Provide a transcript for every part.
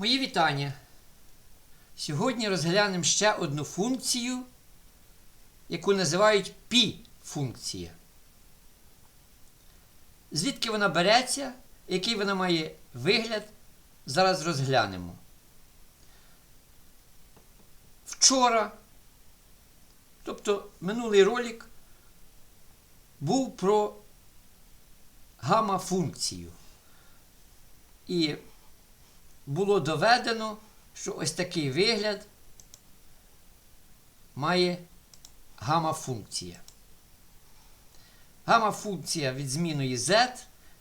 Мої вітання. Сьогодні розглянемо ще одну функцію, яку називають π-функція. Звідки вона береться, який вона має вигляд, зараз розглянемо. Вчора, тобто минулий ролик, був про гамма-функцію. І було доведено, що ось такий вигляд має гамма-функція. Гамма-функція від зміною z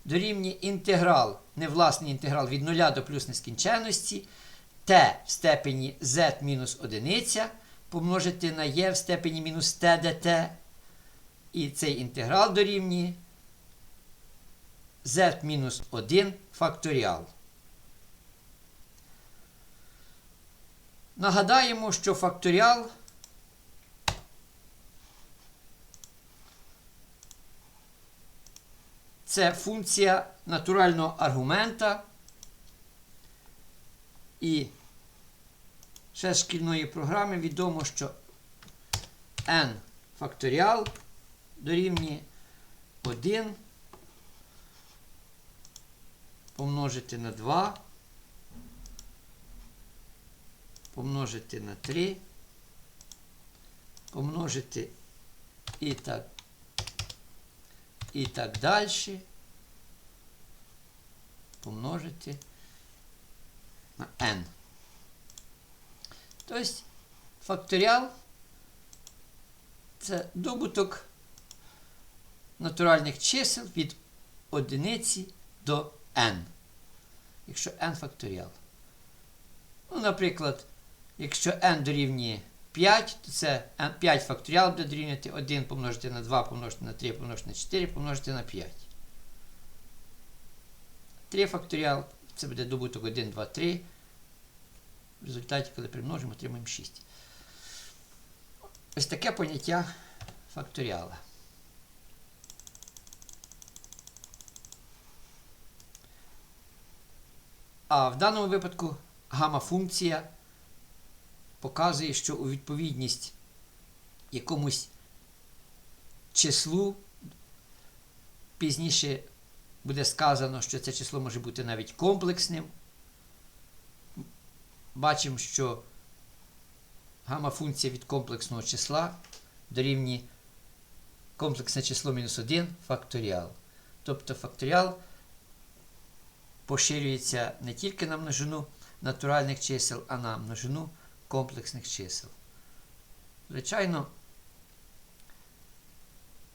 дорівнює інтеграл, невласний інтеграл від 0 до плюс нескінченності t в степені z мінус 1 помножити на e в степені мінус t dt. І цей інтеграл дорівнює z мінус 1 факторіал. Нагадаємо, що факторіал це функція натурального аргумента і ще з шкільної програми відомо, що n факторіал дорівнює 1 помножити на 2 помножити на 3, помножити і так, і так далі, помножити на n. Тобто факторіал це добуток натуральних чисел від одиниці до n. Якщо n факторіал. Ну, наприклад, Якщо n дорівнює 5, то це 5 факторіал буде дорівнювати 1 помножити на 2, помножити на 3, помножити на 4, помножити на 5. 3 факторіал це буде добуток 1, 2, 3. В результаті, коли примножимо, отримаємо 6. Ось таке поняття факторіала. А в даному випадку гамма-функція показує, що у відповідність якомусь числу пізніше буде сказано, що це число може бути навіть комплексним. Бачимо, що гамма-функція від комплексного числа дорівнює комплексне число мінус 1 факторіал. Тобто факторіал поширюється не тільки на множину натуральних чисел, а на множину комплексних чисел. Звичайно,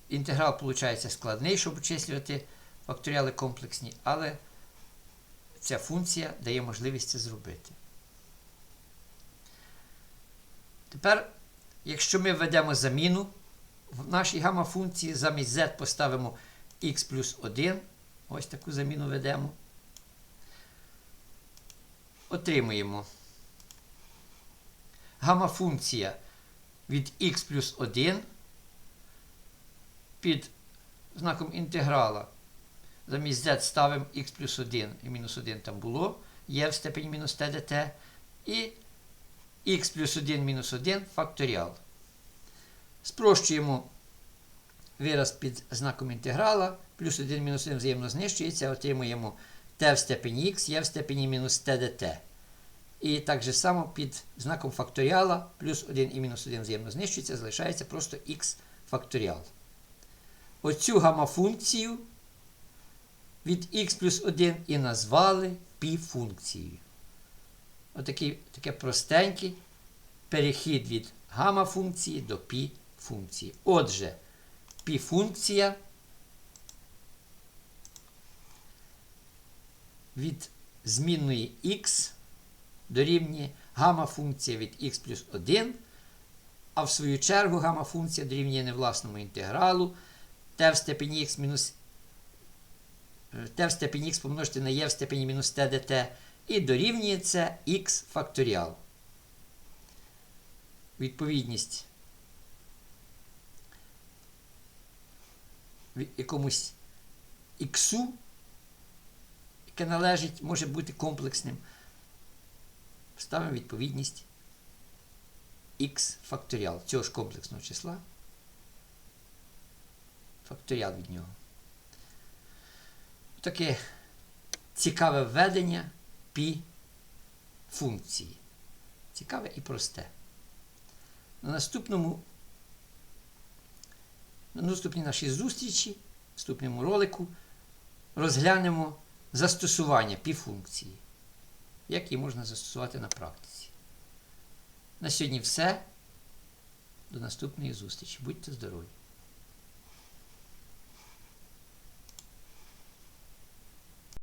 інтеграл виходить складний, щоб обчислювати факторіали комплексні, але ця функція дає можливість це зробити. Тепер, якщо ми введемо заміну в нашій гамма-функції, замість z поставимо x плюс 1, ось таку заміну ведемо, отримуємо гамма-функція від x плюс 1 під знаком інтеграла. Замість z ставимо x плюс 1 і мінус 1 там було, є в степені мінус t dt, і x плюс 1 мінус 1 факторіал. Спрощуємо вираз під знаком інтеграла, плюс 1 мінус 1 взаємно знищується, отримуємо t в степені x є в степені мінус t dt. І так же само під знаком факторіала плюс 1 і мінус 1 взаємно знищується, залишається просто х факторіал. Оцю гамма-функцію від х плюс 1 і назвали пі-функцією. Отакий таке простенький перехід від гамма-функції до пі-функції. Отже, пі-функція від змінної х дорівнює гамма-функція від х плюс 1, а в свою чергу гамма-функція дорівнює невласному інтегралу t в степені х мінус t в степені х помножити на e в степені мінус t dt і дорівнює це х факторіал. Відповідність якомусь х, яке належить, може бути комплексним ставимо відповідність х факторіал цього ж комплексного числа. Факторіал від нього. Таке цікаве введення пі функції. Цікаве і просте. На наступному на наступній нашій зустрічі, в наступному ролику, розглянемо застосування пі-функції, як її можна застосувати на практиці. На сьогодні все. До наступної зустрічі. Будьте здорові!